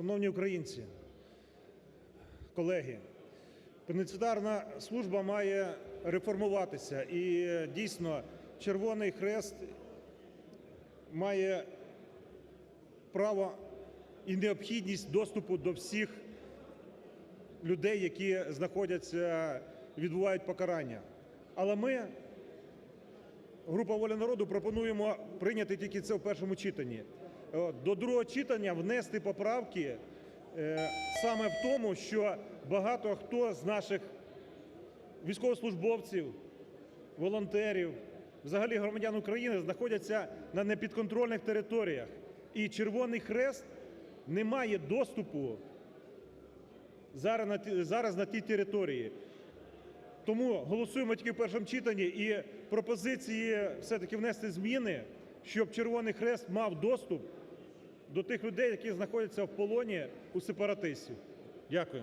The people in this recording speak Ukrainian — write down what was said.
Шановні українці, колеги, пенітенціарна служба має реформуватися і дійсно Червоний Хрест має право і необхідність доступу до всіх людей, які знаходяться, відбувають покарання. Але ми, група «Воля народу», пропонуємо прийняти тільки це в першому читанні. Е, До другого читання внести поправки е, саме в тому, що багато хто з наших військовослужбовців, волонтерів, взагалі громадян України знаходяться на непідконтрольних територіях. І Червоний Хрест не має доступу зараз на тій території. Тому голосуємо тільки в першому читанні і пропозиції все-таки внести зміни, щоб Червоний Хрест мав доступ до тих людей, які знаходяться в полоні у сепаратистів. Дякую.